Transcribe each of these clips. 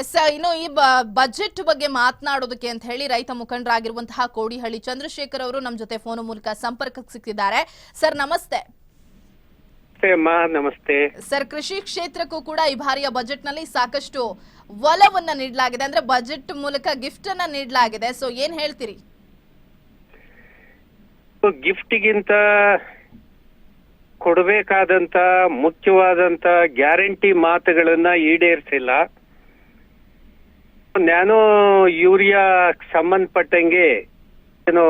S ಇನ್ನು ಈ budget ಬಗ್ಗೆ ಮಾತನಾಡೋದಕ್ಕೆ ಅಂತ ಹೇಳಿ ರೈತ ಮುಖಂಡರಾಗಿರುವಂತಹ ಕೋಡಿಹಳ್ಳಿ ಚಂದ್ರಶೇಖರ್ ಅವರು ನಮ್ಮ ಜೊತೆ ಫೋನ್ ಮೂಲಕ ಸಂಪರ್ಕಕ್ಕೆ ಸಿಕ್ಕಿದ್ದಾರೆ. ಸರ್ ನಮಸ್ತೆ. ನಮಸ್ತೆ ಸರ್ ಕೃಷಿ ಕ್ಷೇತ್ರಕ್ಕೂ ಕೂಡ ಈ ಬಾರಿಯ ಬಜೆಟ್ನಲ್ಲಿ ಸಾಕಷ್ಟು ಒಲವನ್ನ ನೀಡಲಾಗಿದೆ. ಅಂದ್ರೆ ಬಜೆಟ್ ಮೂಲಕ ಗಿಫ್ಟ್ ಅನ್ನ ನೀಡಲಾಗಿದೆ. ಸೊ ಏನ್ ಹೇಳ್ತೀರಿ? ಗಿಫ್ಟ್ಗಿಂತ ಕೊಡಬೇಕಾದಂತ ಮುಖ್ಯವಾದಂತ ಗ್ಯಾರಂಟಿ ಮಾತುಗಳನ್ನ ಈಡೇರಿಸಿಲ್ಲ. ನ್ಯಾನೋ ಯೂರಿಯಾ ಸಂಬಂಧಪಟ್ಟಂಗೆ, ಏನು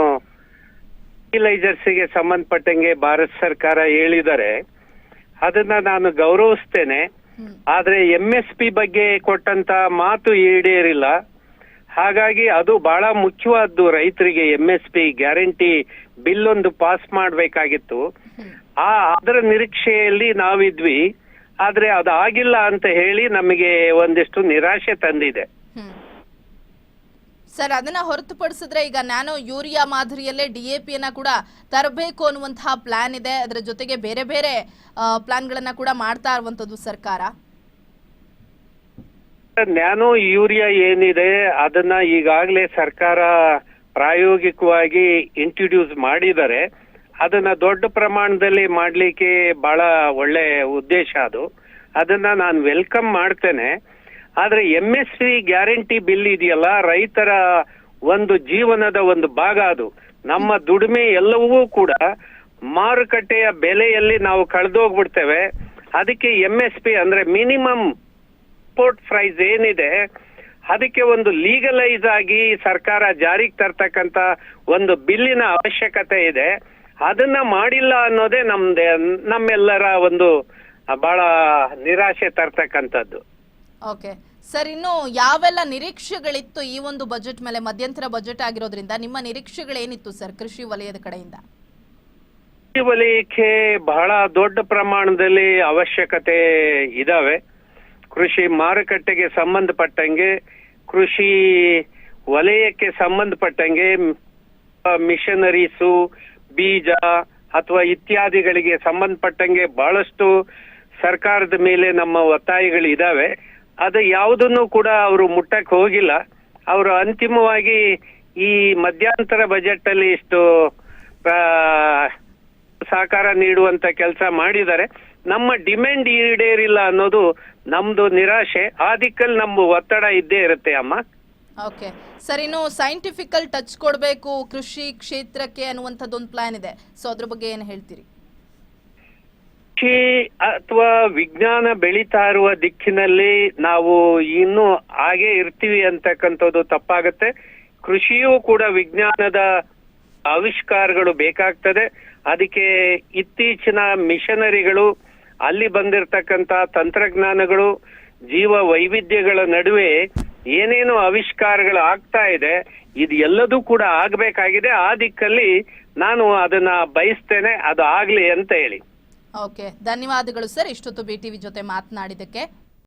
ಫರ್ಟಿಲೈಸರ್ಸ್ಗೆ ಸಂಬಂಧಪಟ್ಟಂಗೆ ಭಾರತ ಸರ್ಕಾರ ಹೇಳಿದ್ದಾರೆ ಅದನ್ನ ನಾನು ಗೌರವಿಸ್ತೇನೆ. ಆದ್ರೆ ಎಂ ಎಸ್ ಪಿ ಬಗ್ಗೆ ಕೊಟ್ಟಂತ ಮಾತು ಈಡೇರಿಲ್ಲ ಹಾಗಾಗಿ ಅದು ಬಹಳ ಮುಖ್ಯವಾದ್ದು ರೈತರಿಗೆ M S P guarantee bill ಒಂದು ಪಾಸ್ ಮಾಡಬೇಕಾಗಿತ್ತು ಆ, ಅದರ ನಿರೀಕ್ಷೆಯಲ್ಲಿ ನಾವಿದ್ವಿ ಆದ್ರೆ ಅದು ಆಗಿಲ್ಲ ಅಂತ ಹೇಳಿ ನಮಗೆ ಒಂದಿಷ್ಟು ನಿರಾಶೆ ತಂದಿದೆ. ಸರ್, ಅದನ್ನ ಹೊರತುಪಡಿಸಿದ್ರೆ ಈಗ ನಾನು ಯೂರಿಯಾ ಮಾದರಿಯಲ್ಲೇ ಡಿ ಎ ಪಿಯನ್ನ ಕೂಡ ತರಬೇಕು ಅನ್ನುವಂತಹ ಪ್ಲಾನ್ ಇದೆ. ಅದರ ಜೊತೆಗೆ ಬೇರೆ ಬೇರೆ ಪ್ಲಾನ್ಗಳನ್ನ ಕೂಡ ಮಾಡ್ತಾ ಇರುವಂತದ್ದು ಸರ್ಕಾರ. ನ್ಯಾನೋ ಯೂರಿಯಾ ಏನಿದೆ, ಅದನ್ನ ಈಗಾಗಲೇ ಸರ್ಕಾರ ಪ್ರಾಯೋಗಿಕವಾಗಿ ಇಂಟ್ರೊಡ್ಯೂಸ್ ಮಾಡಿದರೆ ಅದನ್ನ ದೊಡ್ಡ ಪ್ರಮಾಣದಲ್ಲಿ ಮಾಡ್ಲಿಕ್ಕೆ ಬಹಳ ಒಳ್ಳೆ ಉದ್ದೇಶ ಅದು. ಅದನ್ನ ನಾನು ವೆಲ್ಕಮ್ ಮಾಡ್ತೇನೆ. ಆದ್ರೆ M S P guarantee bill ಇದೆಯಲ್ಲ, ರೈತರ ಒಂದು ಜೀವನದ ಒಂದು ಭಾಗ ಅದು. ನಮ್ಮ ದುಡಿಮೆ ಎಲ್ಲವೂ ಕೂಡ ಮಾರುಕಟ್ಟೆಯ ಬೆಲೆಯಲ್ಲಿ ನಾವು ಕಳೆದೋಗ್ಬಿಡ್ತೇವೆ. ಅದಕ್ಕೆ ಎಂ ಎಸ್ ಪಿ ಅಂದ್ರೆ ಮಿನಿಮಮ್ ಪೋರ್ಟ್ ಪ್ರೈಸ್ ಏನಿದೆ, ಅದಕ್ಕೆ ಒಂದು ಲೀಗಲೈಸ್ ಆಗಿ ಸರ್ಕಾರ ಜಾರಿಗೆ ತರ್ತಕ್ಕಂತ ಒಂದು ಬಿಲ್ಲಿನ ಅವಶ್ಯಕತೆ ಇದೆ. ಅದನ್ನ ಮಾಡಿಲ್ಲ ಅನ್ನೋದೇ ನಮ್ದೆ, ನಮ್ಮೆಲ್ಲರ ಒಂದು ಬಹಳ ನಿರಾಶೆ ತರ್ತಕ್ಕಂಥದ್ದು. ಓಕೆ. ಸರ್, ಇನ್ನು ಯಾವೆಲ್ಲ ನಿರೀಕ್ಷೆಗಳಿತ್ತು ಈ ಒಂದು ಬಜೆಟ್ ಮೇಲೆ, ಮಧ್ಯಂತರ ಬಜೆಟ್ ಆಗಿರೋದ್ರಿಂದ? ನಿಮ್ಮ ನಿರೀಕ್ಷೆಗಳೇನಿತ್ತು ಸರ್ ಕೃಷಿ ವಲಯದ ಕಡೆಯಿಂದ? ಕೃಷಿ ವಲಯಕ್ಕೆ ಬಹಳ ದೊಡ್ಡ ಪ್ರಮಾಣದಲ್ಲಿ ಅವಶ್ಯಕತೆ ಇದಾವೆ. ಕೃಷಿ ಮಾರುಕಟ್ಟೆಗೆ ಸಂಬಂಧಪಟ್ಟಂಗೆ, ಕೃಷಿ ವಲಯಕ್ಕೆ ಸಂಬಂಧಪಟ್ಟಂಗೆ ಮಿಷನರೀಸು, ಬೀಜ ಅಥವಾ ಇತ್ಯಾದಿಗಳಿಗೆ ಸಂಬಂಧಪಟ್ಟಂಗೆ ಬಹಳಷ್ಟು ಸರ್ಕಾರದ ಮೇಲೆ ನಮ್ಮ ಒತ್ತಾಯಗಳು ಇದಾವೆ. ಅದು ಯಾವುದನ್ನು ಕೂಡ ಅವರು ಮುಟ್ಟಕ್ಕೆ ಹೋಗಿಲ್ಲ. ಅವರು ಅಂತಿಮವಾಗಿ ಈ ಮಧ್ಯಂತರ ಬಜೆಟ್ ಅಲ್ಲಿ ಇಷ್ಟು ಸಹಕಾರ ನೀಡುವಂತ ಕೆಲಸ ಮಾಡಿದ್ದಾರೆ. ನಮ್ಮ ಡಿಮ್ಯಾಂಡ್ ಈಡೇರಿಲ್ಲ ಅನ್ನೋದು ನಮ್ದು ನಿರಾಶೆ. ಆ ದಿಕ್ಕಲ್ಲಿ ನಮ್ಮ ಒತ್ತಡ ಇದ್ದೇ ಇರುತ್ತೆ ಅಮ್ಮ. ಓಕೆ. ಸರ್ ಸೈಂಟಿಫಿಕಲ್ ಟಚ್ ಕೊಡಬೇಕು ಕೃಷಿ ಕ್ಷೇತ್ರಕ್ಕೆ ಅನ್ನುವಂಥದ್ದು ಒಂದು ಪ್ಲಾನ್ ಇದೆ. ಸೊ ಅದ್ರ ಬಗ್ಗೆ ಏನು ಹೇಳ್ತೀರಿ? ಕೃಷಿ ಅಥವಾ ವಿಜ್ಞಾನ ಬೆಳೀತಾ ಇರುವ ದಿಕ್ಕಿನಲ್ಲಿ ನಾವು ಇನ್ನೂ ಹಾಗೆ ಇರ್ತೀವಿ ಅಂತಕ್ಕಂಥದ್ದು ತಪ್ಪಾಗುತ್ತೆ. ಕೃಷಿಯೂ ಕೂಡ ವಿಜ್ಞಾನದ ಆವಿಷ್ಕಾರಗಳು ಬೇಕಾಗ್ತದೆ. ಅದಕ್ಕೆ ಇತ್ತೀಚಿನ ಮಿಷನರಿಗಳು, ಅಲ್ಲಿ ಬಂದಿರತಕ್ಕಂತ ತಂತ್ರಜ್ಞಾನಗಳು ಜೀವ ವೈವಿಧ್ಯಗಳ ನಡುವೆ ಏನೇನು ಆವಿಷ್ಕಾರಗಳು ಆಗ್ತಾ ಇದೆ ಇದು ಎಲ್ಲದೂ ಕೂಡ ಆಗಬೇಕಾಗಿದೆ. ಆ ದಿಕ್ಕಲ್ಲಿ ನಾನು ಅದನ್ನ ಬಯಸ್ತೇನೆ, ಅದು ಆಗ್ಲಿ ಅಂತ ಹೇಳಿ. ಓಕೆ ಧನ್ಯವಾದಗಳು ಸರ್. ಇಷ್ಟೊತ್ತು ಬಿ ಟಿವಿ ಜೊತೆ ಮಾತನಾಡಿದ್ದಕ್ಕೆ.